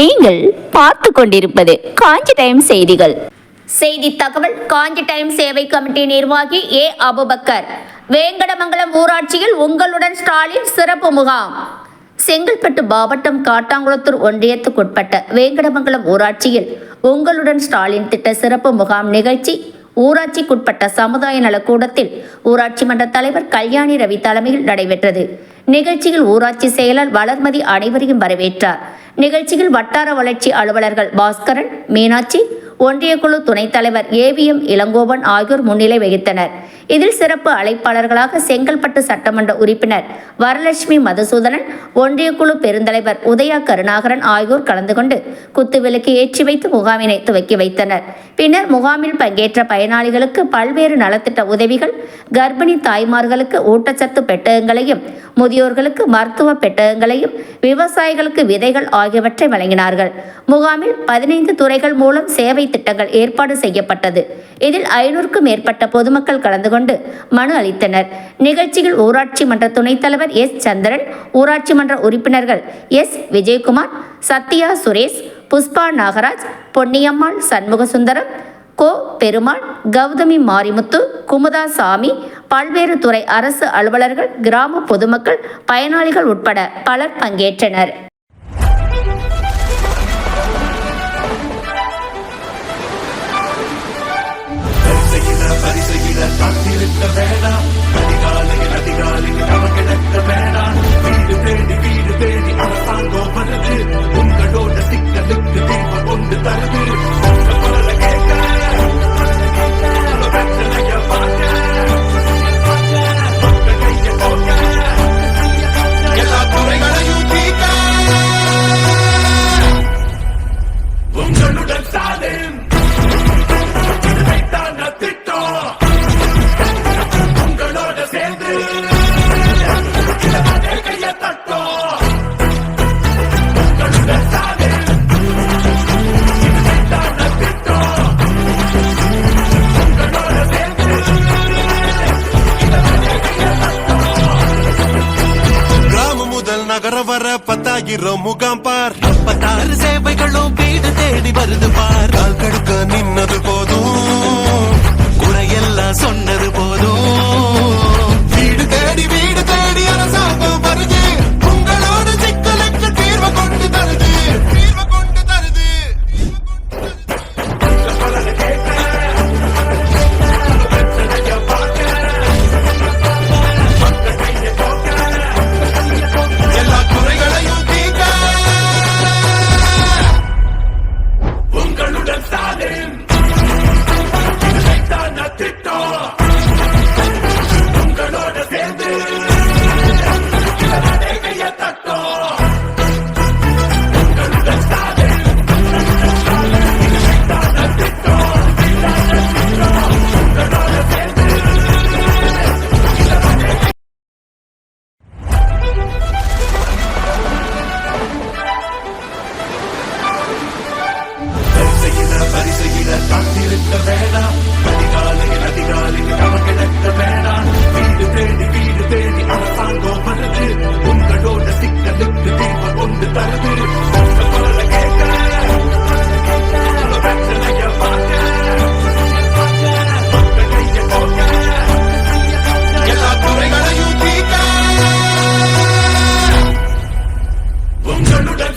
நீங்கள் பார்த்து கொண்டிருப்பது காஞ்சி டைம் செய்திகள். செய்தி தகவல் காஞ்சி டைம் சேவை கமிட்டி நிர்வாகி ஏ. அபுபக்கர். வேங்கடமங்கலம் ஊராட்சியில் உங்களுடன் ஸ்டாலின் சிறப்பு முகாம். செங்கல்பட்டு மாவட்டம் காட்டாங்குளத்தூர் ஒன்றியத்துக்குட்பட்ட வேங்கடமங்கலம் ஊராட்சியில் உங்களுடன் ஸ்டாலின் திட்ட சிறப்பு முகாம் நிகழ்ச்சி. ஊராட்சிக்குட்பட்ட சமுதாய நலக்கூடத்தில் ஊராட்சி மன்ற தலைவர் கல்யாணி ரவி தலைமையில் நடைபெற்றது. நிகழ்ச்சியில் ஊராட்சி செயலர் வளர்மதி அனைவரையும் வரவேற்றார். நிகழ்ச்சியில் வட்டார வளர்ச்சி அலுவலர்கள் பாஸ்கரன் மீனாட்சி ஒன்றிய குழு துணைத் தலைவர் ஏவிஎம் இளங்கோவன் ஆகியோர் முன்னிலை வகித்தனர். இதில் சிறப்பு அழைப்பாளர்களாக செங்கல்பட்டு சட்டமன்ற உறுப்பினர் வரலட்சுமி மதுசூதனன் ஒன்றியக்குழு பெருந்தலைவர் உதயா கருணாகரன் ஆகியோர் கலந்து கொண்டு குத்துவிளக்கு ஏற்றி வைத்து முகாமினை துவக்கி வைத்தனர். பின்னர் முகாமில் பங்கேற்ற பயனாளிகளுக்கு பல்வேறு நலத்திட்ட உதவிகள் கர்ப்பிணி தாய்மார்களுக்கு ஊட்டச்சத்து பெட்டகங்களையும் முதியோர்களுக்கு மருத்துவ பெட்டகங்களையும் விவசாயிகளுக்கு விதைகள் ஆகியவற்றை வழங்கினார்கள். முகாமில் பதினைந்து துறைகள் மூலம் சேவை திட்டங்கள் ஏற்பாடு செய்யப்பட்டது. இதில் ஐநூறுக்கும் மேற்பட்ட பொதுமக்கள் கலந்து கொண்டு மனு அளித்தனர். நிகழ்ச்சியில் ஊராட்சி மன்ற துணைத் தலைவர் எஸ். சந்திரன் ஊராட்சி மன்ற உறுப்பினர்கள் எஸ். விஜயகுமார் சத்யா சுரேஷ் புஷ்பா நாகராஜ் பொன்னியம்மாள் சண்முகசுந்தரம் கோ. பெருமாள் கௌதமி மாரிமுத்து குமுதா சாமி பல்வேறு துறை அரசு அலுவலர்கள் கிராம பொதுமக்கள் பயனாளிகள் உட்பட பலர் பங்கேற்றனர். தீர்வு வர முகாம் பார். பத்தாறு சேவைகளும் வீடு தேடி வருது பார். கால் கடுக்க நின்னது போதும். குறையெல்லாம் சொன்னது கட்ட வேண்டாம் அதிகாலையில் அதிகாலையில் நமக்கு நடத்த வேண்டாம் வீடு தேடி வீடு தேடி அரசாங்கம் வருது உங்களோட சிக்கலுக்கு தீர்வு கொண்டு தருது உங்களுடன்